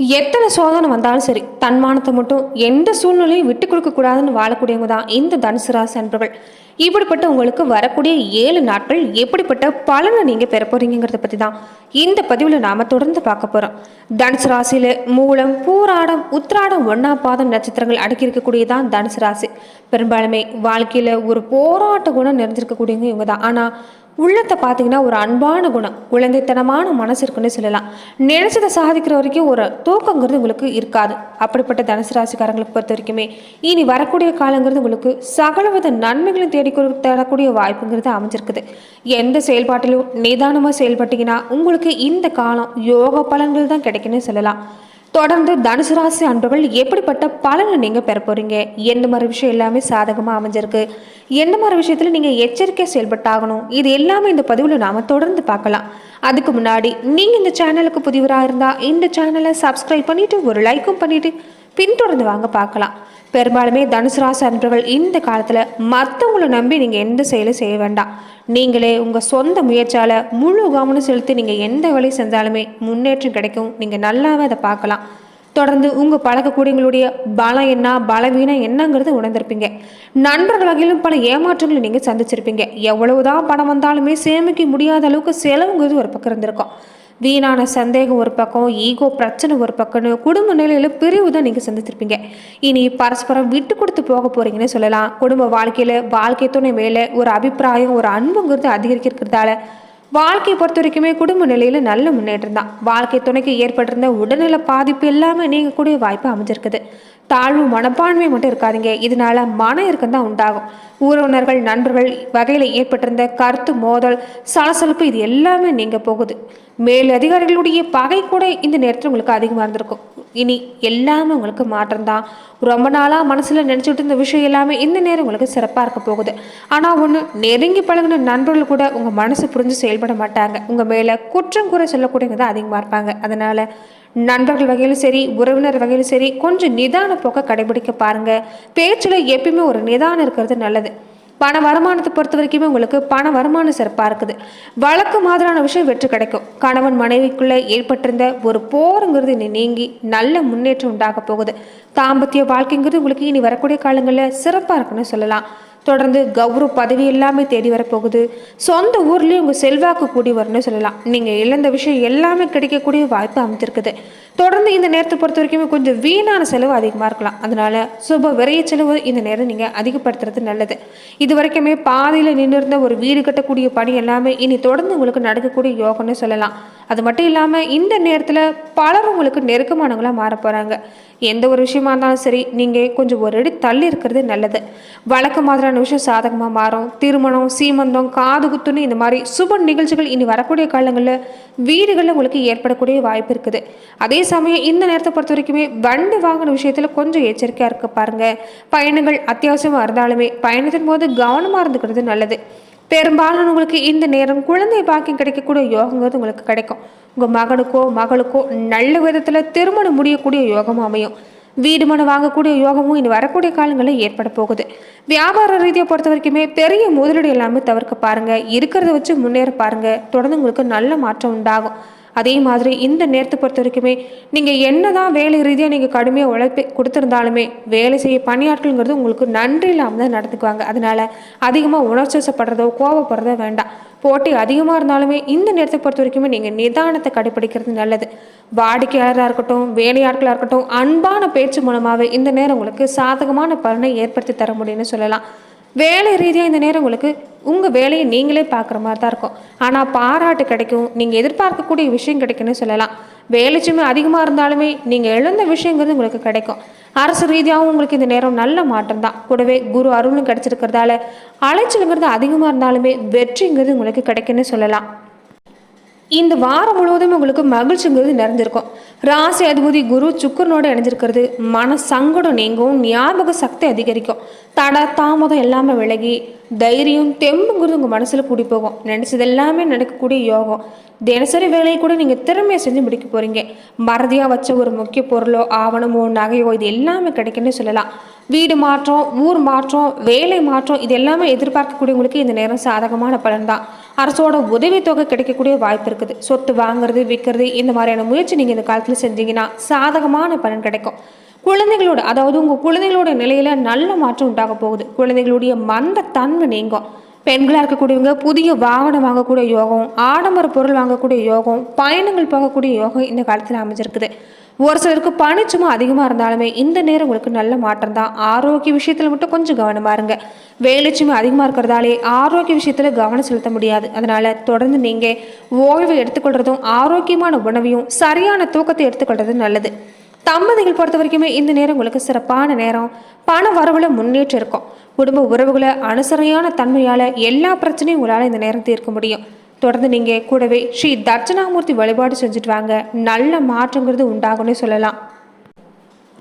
எத்தனை சோதனை வந்தாலும் சரி தன்மானத்தை மட்டும் எந்த சூழ்நிலையும் விட்டு கொடுக்க கூடாதுன்னு வாழக்கூடியவங்க தான் இந்த தனுசு ராசி அன்பர்கள். இப்படிப்பட்ட உங்களுக்கு வரக்கூடிய ஏழு நாட்கள் எப்படிப்பட்ட பலனை நீங்கள் பெற போறீங்கிறத பற்றி தான் இந்த பதிவில் நாம் தொடர்ந்து பார்க்க போகிறோம் தனுசு ராசியில் மூலம் பூராடம் உத்ராடம் ஒன்னா பாதம் நட்சத்திரங்கள் அடக்கி இருக்கக்கூடியதான் தனுசு ராசி. பெரும்பாலுமே வாழ்க்கையில் ஒரு போராட்ட குணம் நிறைஞ்சிருக்கக்கூடியவங்க இவங்க தான். ஆனால் உள்ளத்தை பார்த்தீங்கன்னா ஒரு அன்பான குணம் குழந்தைத்தனமான மனசு இருக்குன்னு சொல்லலாம். நினைச்சதை சாதிக்கிற வரைக்கும் ஒரு தூக்கங்கிறது உங்களுக்கு இருக்காது. அப்படிப்பட்ட தனுசு ராசிக்காரங்களுக்கு பொறுத்த வரைக்குமே. இனி வரக்கூடிய காலங்கிறது உங்களுக்கு சகலவித நன்மைகளும் தேடி கொடு- தரக்கூடிய வாய்ப்புங்கிறது அமைஞ்சிருக்குது. எந்த செயல்பாட்டிலும் நிதானமாக செயல்பட்டீங்கன்னா உங்களுக்கு இந்த காலம் யோக பலன்கள் தான் கிடைக்குன்னு சொல்லலாம். தொடர்ந்து தனுசு ராசி அன்பர்கள் எப்படிப்பட்ட பலனை நீங்கள் பெற போகிறீங்க எந்த மாதிரி விஷயம் எல்லாமே சாதகமாக அமைஞ்சிருக்கு? எந்த மாதிரி விஷயத்தில் நீங்கள் எச்சரிக்கை செயல்பட்டாகணும்? இது எல்லாமே இந்த பதிவில் நாம் தொடர்ந்து பார்க்கலாம். அதுக்கு முன்னாடி நீங்கள் இந்த சேனலுக்கு புதிவராக இருந்தால் இந்த சேனலை சப்ஸ்கிரைப் பண்ணிவிட்டு ஒரு லைக்கும் பண்ணிவிட்டு பின்தொடர்ந்து வாங்க பார்க்கலாம். பெரும்பாலுமே தனுசு ராசி அன்பர்கள் இந்த காலத்தில் மற்றவங்களை நம்பி நீங்கள் எந்த செயலும் செய்ய வேண்டாம். நீங்களே உங்கள் சொந்த முயற்சியால் முழு கவனம் செலுத்தி நீங்கள் எந்த வேலையை செஞ்சாலுமே முன்னேற்றம் கிடைக்கும். நீங்கள் நல்லாவே அதை பார்க்கலாம். தொடர்ந்து உங்கள் பழக்கக்கூடியங்களுடைய பலம் என்ன பலவீனம் என்னங்கிறது உணர்ந்திருப்பீங்க. நண்பர்கள் வகையிலும் பல ஏமாற்றங்களை நீங்கள் சந்திச்சிருப்பீங்க. எவ்வளவுதான் பணம் வந்தாலுமே சேமிக்க முடியாத அளவுக்கு செலவுங்கிறது ஒரு பக்கம் இருந்திருக்கும். வீணான சந்தேகம் ஒரு பக்கம் ஈகோ பிரச்சனை ஒரு பக்கம்னு குடும்ப நிலையில் பிரிவு தான் நீங்கள் சந்திச்சிருப்பீங்க இனி பரஸ்பரம் விட்டு கொடுத்து போக போகிறீங்கன்னு சொல்லலாம். குடும்ப வாழ்க்கையில் வாழ்க்கை துணை மேலே ஒரு அபிப்பிராயம் ஒரு அன்புங்கிறது அதிகரிக்கிறதால வாழ்க்கையை பொறுத்த வரைக்குமே குடும்ப நிலையில் நல்ல முன்னேற்றம் தான். வாழ்க்கை துணைக்கு ஏற்பட்டிருந்த உடல்நல பாதிப்பு எல்லாமே நீங்கக்கூடிய வாய்ப்பு அமைஞ்சிருக்குது. தாழ்வு மனப்பான்மை மட்டும் இருக்காதீங்க. இதனால மன இறுக்கம் தான் உண்டாகும். உறவினர்கள் நண்பர்கள் வகையில் ஏற்பட்டிருந்த கருத்து மோதல் சலசலப்பு இது எல்லாமே நீங்க போகுது. மேல் அதிகாரிகளுடைய பகை கூட இந்த நேரத்தில் உங்களுக்கு அதிகமாக இருந்திருக்கும். இனி எல்லாமே உங்களுக்கு மாற்றம் தான் ரொம்ப நாளாக மனசில் நினச்சிட்டு இருந்த விஷயம் எல்லாமே இந்த நேரம் உங்களுக்கு சிறப்பாக இருக்க போகுது. ஆனால் ஒன்று நெருங்கி பழகின நண்பர்கள் கூட உங்கள் மனசு புரிஞ்சு செயல்பட மாட்டாங்க. உங்கள் மேலே குற்றம் கூற சொல்லக்கூடியவங்க தான் அதிகமாக இருப்பாங்க. அதனால் நண்பர்கள் வகையிலும் சரி உறவினர் வகையிலும் சரி கொஞ்சம் நிதான போக்க கடைபிடிக்க பாருங்கள் பேச்சில் எப்பயுமே ஒரு நிதானம் இருக்கிறது நல்லது. பண வருமானத்தை பொறுத்த வரைக்குமே உங்களுக்கு பண வருமானம் சிறப்பாக இருக்குது. வழக்கு மாதிரியான விஷயம் வெற்றி கிடைக்கும். கணவன் மனைவிக்குள்ளே ஏற்பட்டிருந்த ஒரு போருங்கிறது இனி நீங்கி நல்ல முன்னேற்றம் உண்டாக போகுது. தாம்பத்திய வாழ்க்கைங்கிறது உங்களுக்கு இனி வரக்கூடிய காலங்களில் சிறப்பாக இருக்குன்னு சொல்லலாம். தொடர்ந்து கௌரவ பதவி எல்லாமே தேடி வரப்போகுது. சொந்த ஊர்லேயும் உங்கள் செல்வாக்கு கூடி வரும்னு சொல்லலாம். நீங்கள் இழந்த விஷயம் எல்லாமே கிடைக்கக்கூடிய வாய்ப்பு அமைஞ்சிருக்குது. தொடர்ந்து இந்த நேரத்தை பொறுத்த வரைக்கும் கொஞ்சம் வீணான செலவு அதிகமாக இருக்கலாம். அதனால சுப விரைய செலவு இந்த நேரம் நீங்கள் அதிகப்படுத்துறது நல்லது. இது வரைக்குமே பாதியில் நின்றிருந்த ஒரு வீடு கட்டக்கூடிய பணி எல்லாமே இனி தொடர்ந்து உங்களுக்கு நடக்கக்கூடிய யோகம்னு சொல்லலாம். அது மட்டும் இல்லாமல் இந்த நேரத்தில் பலர் உங்களுக்கு நெருக்கமானவங்களாக மாற போகிறாங்க எந்த ஒரு விஷயமா இருந்தாலும் சரி நீங்கள் கொஞ்சம் ஒரு அடி தள்ளி இருக்கிறது நல்லது. வழக்கு மாதிரியான விஷயம் சாதகமாக மாறும். திருமணம் சீமந்தம் காது குத்துன்னு இந்த மாதிரி சுப நிகழ்ச்சிகள் இனி வரக்கூடிய காலங்களில் வீடுகளில் உங்களுக்கு ஏற்படக்கூடிய வாய்ப்பு இருக்குது. அதே சமயம் இந்த நேரத்தை பொறுத்த வரைக்குமே வண்டி வாங்கின விஷயத்தில் கொஞ்சம் எச்சரிக்கையாக இருக்க பாருங்கள் பயணங்கள் அத்தியாவசியமாக இருந்தாலுமே பயணத்தின் போது கவனமாக இருந்துக்கிறது நல்லது. பெரும்பாலும் உங்களுக்கு இந்த நேரம் குழந்தை பாக்கியம் கிடைக்கக்கூடிய யோகங்கிறது உங்களுக்கு கிடைக்கும். உங்கள் மகனுக்கோ மகளுக்கோ நல்ல விதத்தில் திருமணம் முடியக்கூடிய யோகமும் அமையும். வீடு மனை வாங்கக்கூடிய யோகமும் இனி வரக்கூடிய காலங்களில் ஏற்பட போகுது. வியாபார ரீதியை பொறுத்த வரைக்குமே பெரிய முதலீடு எல்லாமே தவிர்க்க பாருங்கள் இருக்கிறத வச்சு முன்னேற பாருங்கள் தொடர்ந்து உங்களுக்கு நல்ல மாற்றம் உண்டாகும். அதே மாதிரி இந்த நேரத்தை பொறுத்த வரைக்குமே நீங்கள் என்ன தான் வேலை ரீதியாக நீங்கள் கடுமையாக உழைப்பு கொடுத்துருந்தாலுமே வேலை செய்ய பணியாட்கள்ங்கிறது உங்களுக்கு நன்றி இல்லாமல் தான் நடந்துக்குவாங்க. அதனால அதிகமாக உணர்ச்சப்படுறதோ கோவப்படுறதோ வேண்டாம். போட்டி அதிகமாக இருந்தாலுமே இந்த நேரத்தை பொறுத்த வரைக்குமே நீங்கள் நிதானத்தை கடைபிடிக்கிறது நல்லது. வாடிக்கையாளராக இருக்கட்டும் வேலையாட்களாக இருக்கட்டும் அன்பான பேச்சு மூலமாகவே இந்த நேரம் உங்களுக்கு சாதகமான பலனை ஏற்படுத்தி தர முடியும்னு சொல்லலாம். வேலை ரீதியாக இந்த நேரம் உங்களுக்கு உங்கள் வேலையை நீங்களே பார்க்குற மாதிரி தான் இருக்கும். ஆனால் பாராட்டு கிடைக்கும். நீங்கள் எதிர்பார்க்கக்கூடிய விஷயம் கிடைக்கும்னு சொல்லலாம். வேலை சுமை அதிகமாக இருந்தாலுமே நீங்கள் எழுந்த விஷயங்கிறது உங்களுக்கு கிடைக்கும். அரசு ரீதியாகவும் உங்களுக்கு இந்த நேரம் நல்ல மாற்றம் தான். கூடவே குரு அருளும் கிடைச்சிருக்கிறதால அலைச்சலுங்கிறது அதிகமாக இருந்தாலுமே வெற்றிங்கிறது உங்களுக்கு கிடைக்குன்னு சொல்லலாம். இந்த வாரம் முழுவதும் உங்களுக்கு மகிழ்ச்சிங்கிறது நிறைஞ்சிருக்கும். ராசி அதிபதி குரு சுக்கரனோடு இணைஞ்சிருக்கிறது. மன சங்கடம் நீங்கும் ஞாபக சக்தி அதிகரிக்கும். தட தாமதம் எல்லாமே விலகி தைரியம் தெம்புங்கிறது உங்கள் மனசில் கூடி போகும் நினச்சது எல்லாமே நடக்கக்கூடிய யோகம். தினசரி வேலையை கூட நீங்கள் திறமையை செஞ்சு முடிக்க போகிறீங்க மறதியாக வச்ச ஒரு முக்கிய பொருளோ ஆவணமோ நகையோ இது எல்லாமே கிடைக்குன்னு சொல்லலாம். வீடு மாற்றம் ஊர் மாற்றம் வேலை மாற்றம் இது எல்லாமே எதிர்பார்க்கக்கூடியவங்களுக்கு இந்த நேரம் சாதகமான பலன் தான் அரசோட உதவித்தொகை கிடைக்கக்கூடிய வாய்ப்பு இருக்குது. சொத்து வாங்குறது விற்கிறது இந்த மாதிரியான முயற்சி நீங்கள் இந்த காலத்தில் செஞ்சீங்கன்னா சாதகமான பலன் கிடைக்கும். குழந்தைகளோட அதாவது உங்கள் குழந்தைகளோட நிலையில் நல்ல மாற்றம் உண்டாக போகுது. குழந்தைகளுடைய மந்த தன்மை நீங்கும். பெண்களாக இருக்கக்கூடியவங்க புதிய வாகனம் வாங்கக்கூடிய யோகம் ஆடம்பர பொருள் வாங்கக்கூடிய யோகம் பயணங்கள் போகக்கூடிய யோகம் இந்த காலத்தில் அமைஞ்சிருக்குது. ஒரு சிலருக்கு பணிச்சுமை அதிகமாக இருந்தாலுமே இந்த நேரம் உங்களுக்கு நல்ல மாற்றம் தான். ஆரோக்கிய விஷயத்தில் மட்டும் கொஞ்சம் கவனமாக இருங்க. வேலைச்சுமை அதிகமாக இருக்கிறதாலே ஆரோக்கிய விஷயத்தில் கவனம் செலுத்த முடியாது. அதனால் தொடர்ந்து நீங்கள் ஓய்வு எடுத்துக்கொள்கிறதும் ஆரோக்கியமான உணவையும் சரியான தூக்கத்தை எடுத்துக்கொள்றதும் நல்லது. தம்பதிகள் பொறுத்த வரைக்குமே இந்த நேரம் உங்களுக்கு சிறப்பான நேரம். பண வரவுல முன்னேற்றம் இருக்கும். குடும்ப உறவுகளை அனுசரணையான தன்மையால் எல்லா பிரச்சனையும் உங்களால் இந்த நேரம் தீர்க்க முடியும். தொடர்ந்து நீங்கள் கூடவே ஸ்ரீ தர்ஜனாமூர்த்தி வழிபாடு செஞ்சுட்டு வாங்க. நல்ல மாற்றங்கிறது உண்டாகும்னு சொல்லலாம்.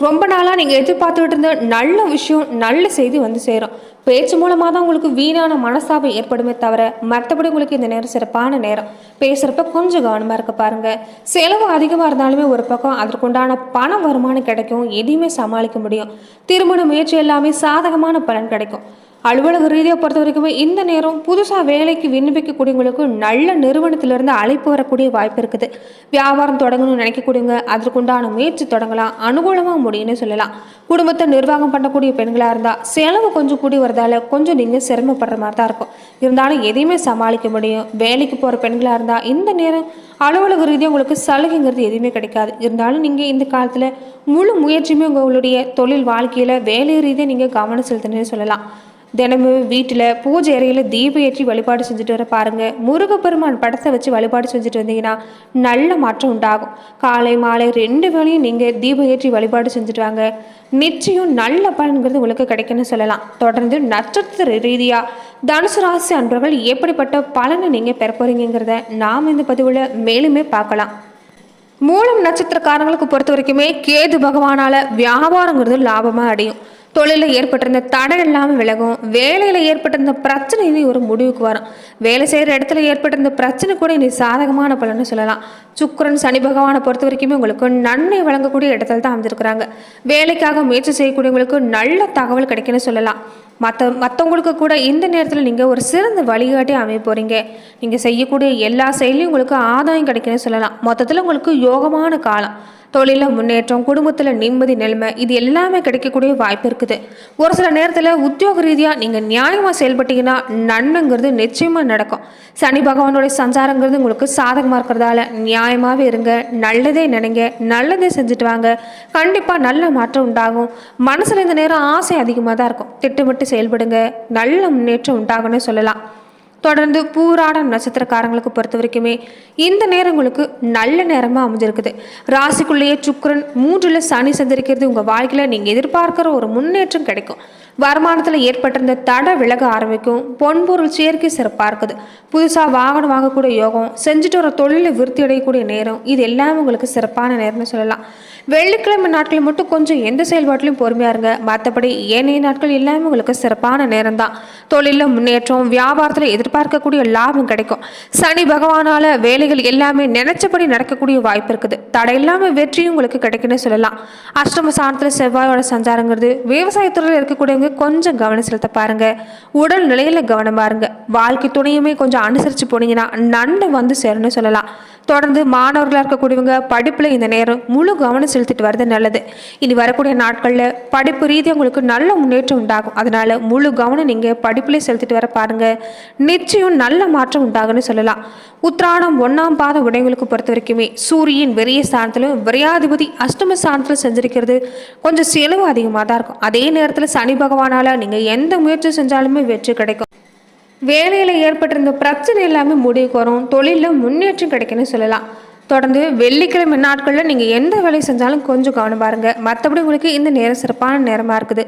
ரொம்ப நாளாக நீங்கள் எதிர்பார்த்துக்கிட்டு இருந்த நல்ல விஷயம் நல்ல செய்தி வந்து சேரும். பேச்சு மூலமாக தான் உங்களுக்கு வீணான மனஸ்தாபம் ஏற்படுமே தவிர மற்றபடி உங்களுக்கு இந்த நேரம் சிறப்பான நேரம். பேசுகிறப்ப கொஞ்சம் கவனமாக இருக்க பாருங்கள் செலவு அதிகமாக இருந்தாலுமே ஒரு பக்கம் அதற்குண்டான பண வருமானம் கிடைக்கும். எதையுமே சமாளிக்க முடியும். திருமண முயற்சி எல்லாமே சாதகமான பலன் கிடைக்கும். அலுவலக ரீதியாக பொறுத்த வரைக்குமே இந்த நேரம் புதுசாக வேலைக்கு விண்ணப்பிக்கக்கூடியவங்களுக்கு நல்ல நிறுவனத்திலிருந்து அழைப்பு வரக்கூடிய வாய்ப்பு இருக்குது. வியாபாரம் தொடங்கணும்னு நினைக்கக்கூடியவங்க அதற்குண்டான முயற்சி தொடங்கலாம். அனுகூலமாக முடியும்னு சொல்லலாம். குடும்பத்தை நிர்வாகம் பண்ணக்கூடிய பெண்களாக இருந்தால் செலவு கொஞ்சம் கூடி வரதால கொஞ்சம் நீங்கள் சிரமப்படுற மாதிரி தான் இருக்கும். இருந்தாலும் எதையுமே சமாளிக்க முடியும். வேலைக்கு போகிற பெண்களாக இருந்தால் இந்த நேரம் அலுவலக ரீதியாக உங்களுக்கு சலுகைங்கிறது எதுவுமே கிடைக்காது. இருந்தாலும் நீங்கள் இந்த காலத்தில் முழு முயற்சியுமே உங்களுடைய தொழில் வாழ்க்கையில் வேலை ரீதியாக நீங்கள் கவனம் செலுத்தணும்னு சொல்லலாம். தினமும் வீட்டில் பூஜை அறையில் தீபம் ஏற்றி வழிபாடு செஞ்சுட்டு வர பாருங்கள் முருகப்பெருமான் படத்தை வச்சு வழிபாடு செஞ்சுட்டு வந்தீங்கன்னா நல்ல மாற்றம் உண்டாகும். காலை மாலை ரெண்டு வேளையும் நீங்கள் தீபம் ஏற்றி வழிபாடு செஞ்சுட்டு வாங்க. நிச்சயம் நல்ல பலன்கிறது உங்களுக்கு கிடைக்கும்னு சொல்லலாம். தொடர்ந்து நட்சத்திர ரீதியாக தனுசு ராசி அன்பர்கள் எப்படிப்பட்ட பலனை நீங்கள் பெற போறீங்கிறத நாம் இந்த பதிவில் மேலுமே பார்க்கலாம். மூலம் நட்சத்திரக்காரங்களுக்கு பொறுத்த வரைக்குமே கேது பகவானால வியாபாரங்கிறது லாபமாக அடையும். தொழிலில் ஏற்பட்டிருந்த தடை இல்லாமல் விலகும். வேலையில் ஏற்பட்டிருந்த பிரச்சனை இனி ஒரு முடிவுக்கு வரும். வேலை செய்கிற இடத்துல ஏற்பட்டிருந்த பிரச்சனை கூட இனி சாதகமான பலன்னு சொல்லலாம். சுக்கரன் சனி பகவானை பொறுத்த வரைக்குமே உங்களுக்கு நன்மை வழங்கக்கூடிய இடத்துல தான் அமைஞ்சிருக்கிறாங்க. வேலைக்காக முயற்சி செய்யக்கூடியவங்களுக்கு நல்ல தகவல் கிடைக்குன்னு சொல்லலாம். மற்ற மற்றவங்களுக்கு கூட இந்த நேரத்தில் நீங்கள் ஒரு சிறந்த வழிகாட்டி அமைய போகிறீங்க நீங்கள் செய்யக்கூடிய எல்லா செயலையும் உங்களுக்கு ஆதாயம் கிடைக்குன்னு சொல்லலாம். மொத்தத்தில் உங்களுக்கு யோகமான காலம். தொழிலில் முன்னேற்றம் குடும்பத்தில் நிம்மதி நிலைமை இது எல்லாமே கிடைக்கக்கூடிய வாய்ப்பு இருக்குது. ஒரு சில நேரத்தில் உத்தியோக ரீதியாக நீங்கள் நியாயமாக செயல்பட்டீங்கன்னா நன்மைங்கிறது நிச்சயமாக நடக்கும். சனி பகவானுடைய சஞ்சாரங்கிறது உங்களுக்கு சாதகமாக இருக்கிறதால நியாயமாகவே இருங்க. நல்லதே நினைங்க. நல்லதே செஞ்சுட்டு வாங்க. கண்டிப்பாக நல்ல மாற்றம் உண்டாகும். மனசில் இந்த நேரம் ஆசை அதிகமாக தான் இருக்கும். திட்டமிட்டு செயல்படுங்க. நல்ல முன்னேற்றம் உண்டாகும்னு சொல்லலாம். தொடர்ந்து பூராடம் நட்சத்திரக்காரங்களுக்கு பொறுத்த வரைக்குமே இந்த நேரங்களுக்கு நல்ல நேரமாக அமைஞ்சிருக்குது. ராசிக்குள்ளேயே சுக்கரன் மூன்றில் சனி சந்திருக்கிறது உங்கள் வாழ்க்கையில் நீங்கள் எதிர்பார்க்குற ஒரு முன்னேற்றம் கிடைக்கும். வருமானத்தில் ஏற்பட்டிருந்த தடை விலக ஆரம்பிக்கும். பொன்பொருள் சேர்க்கை சிறப்பாக இருக்குது. புதுசாக வாகனம் வாங்கக்கூடிய யோகம் செஞ்சுட்டு வர தொழிலை விருத்தி அடையக்கூடிய நேரம் இது எல்லாமே உங்களுக்கு சிறப்பான நேரம்னு சொல்லலாம். வெள்ளிக்கிழமை நாட்கள் மட்டும் கொஞ்சம் எந்த செயல்பாட்டிலையும் பொறுமையாக இருங்க. மற்றபடி ஏனைய நாட்கள் எல்லாமே உங்களுக்கு சிறப்பான நேரம் தான் தொழிலில் முன்னேற்றம் வியாபாரத்தில் எதிர்பார்க்கக்கூடிய லாபம் கிடைக்கும். சனி பகவானால் வேலைகள் எல்லாமே நினைச்சபடி நடக்கக்கூடிய வாய்ப்பு இருக்குது. தடை இல்லாமல் வெற்றியும் உங்களுக்கு கிடைக்குன்னு சொல்லலாம். அஷ்டம சாணத்தில் செவ்வாயோட சஞ்சாரங்கிறது விவசாயத்துறையில் இருக்கக்கூடியவங்க கொஞ்சம் கவனம் செலுத்த பாருங்க. உடல் நிலையில் கவனம் இருங்க. வாழ்க்கை துணையுமே கொஞ்சம் அனுசரித்து போனீங்கன்னா நன்மை வந்து சேரும்னு சொல்லலாம். தொடர்ந்து மாணவர்களாக இருக்கக்கூடியவங்க படிப்பில் இந்த நேரம் முழு கவனம் செலுத்திட்டு வர்றது நல்லது. இனி வரக்கூடிய நாட்களில் படிப்பு ரீதியாக உங்களுக்கு நல்ல முன்னேற்றம் உண்டாகும். அதனால் முழு கவனம் நீங்கள் படிப்புலேயே செலுத்திட்டு வர பாருங்கள் நிச்சயம் நல்ல மாற்றம் உண்டாகும்னு சொல்லலாம். உத்ராடம் ஒன்றாம் பாத உடைகளுக்கு பொறுத்த வரைக்குமே சூரியன் வெறிய ஸ்தானத்திலும் விரையாதிபதி அஷ்டம ஸ்தானத்தில் செஞ்சிருக்கிறது கொஞ்சம் செலவு அதிகமாக தான் இருக்கும். அதே நேரத்தில் சனி பகவானால் நீங்கள் எந்த முயற்சி செஞ்சாலுமே வெற்றி கிடைக்கும். வேலையில் ஏற்பட்டிருந்த பிரச்சனை எல்லாமே முடிவுக்கு வரும் தொழிலில் முன்னேற்றம் கிடைக்குன்னு சொல்லலாம். தொடர்ந்து வெள்ளிக்கிழமை நாட்களில் நீங்கள் எந்த வேலை செஞ்சாலும் கொஞ்சம் கவனம் பாருங்க. மற்றபடி உங்களுக்கு இந்த நேரம் சிறப்பான நேரமாக இருக்குது.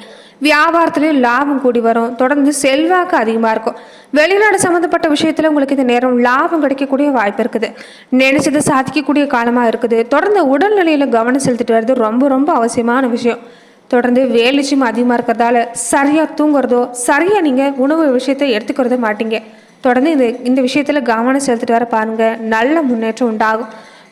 வியாபாரத்துலேயும் லாபம் கூடி வரும். தொடர்ந்து செல்வாக்கு அதிகமாக இருக்கும். வெளிநாடு சம்மந்தப்பட்ட விஷயத்தில் உங்களுக்கு இந்த நேரம் லாபம் கிடைக்கக்கூடிய வாய்ப்பு இருக்குது. நினைச்சதை சாதிக்கக்கூடிய காலமாக இருக்குது. தொடர்ந்து உடல்நிலையில் கவனம் செலுத்திட்டு வர்றது ரொம்ப ரொம்ப அவசியமான விஷயம். தொடர்ந்து வேலைச்சும் அதிகமாக இருக்கிறதால சரியாக தூங்குறதோ சரியாக நீங்கள் உணவு விஷயத்தை எடுத்துக்கிறதோ மாட்டீங்க. தொடர்ந்து இந்த இந்த விஷயத்தில் கவனம் செலுத்திட்டு வர பாருங்கள் நல்ல முன்னேற்றம் உண்டாகும்.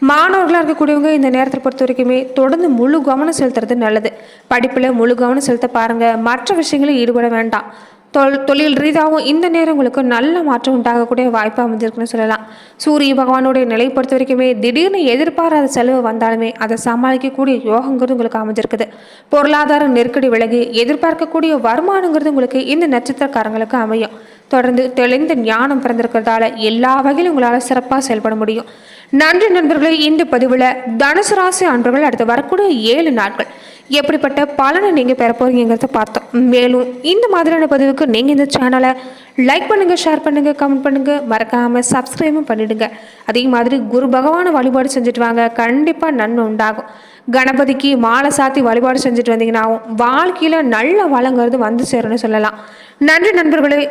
மாணவர்களாக இருக்கக்கூடியவங்க இந்த நேரத்தை பொறுத்த வரைக்குமே தொடர்ந்து முழு கவனம் செலுத்துறது நல்லது. படிப்பில் முழு கவனம் செலுத்த பாருங்கள் மற்ற விஷயங்களில் ஈடுபட வேண்டாம். தொல் தொழில் ரீதியாகவும் இந்த நேரம் உங்களுக்கு நல்ல மாற்றம் உண்டாகக்கூடிய வாய்ப்பு அமைஞ்சிருக்குன்னு சொல்லலாம். சூரிய பகவானுடைய நிலை பொறுத்த வரைக்குமே திடீர்னு எதிர்பாராத செலவு வந்தாலுமே அதை சமாளிக்கக்கூடிய யோகங்கிறது உங்களுக்கு அமைஞ்சிருக்குது. பொருளாதார நெருக்கடி விலகி எதிர்பார்க்கக்கூடிய வருமானங்கிறது உங்களுக்கு இந்த நட்சத்திரக்காரங்களுக்கு அமையும். தொடர்ந்து தெளிந்த ஞானம் பிறந்திருக்கிறதால எல்லா வகையிலும் உங்களால் சிறப்பாக செயல்பட முடியும். நன்றி நண்பர்களே இந்த பதிவில் தனுசு ராசி அன்பர்கள் அடுத்து வரக்கூடிய ஏழு நாட்கள். எப்படிப்பட்ட பலனை நீங்கள் பெற போகிறீங்கிறத பார்த்தோம். மேலும் இந்த மாதிரியான பதிவுக்கு நீங்கள் இந்த சேனலை லைக் பண்ணுங்கள் ஷேர் பண்ணுங்கள் கமெண்ட் பண்ணுங்கள் மறக்காமல் சப்ஸ்கிரைபும் பண்ணிவிடுங்க அதே மாதிரி குரு பகவானை வழிபாடு செஞ்சுட்டு வாங்க. கண்டிப்பாக நன்மை உண்டாகும். கணபதிக்கு மாலை சாத்தி வழிபாடு செஞ்சுட்டு வந்தீங்கன்னாவும் வாழ்க்கையில் நல்ல வளங்கிறது வந்து சேரும்னு சொல்லலாம். நன்றி நண்பர்களே.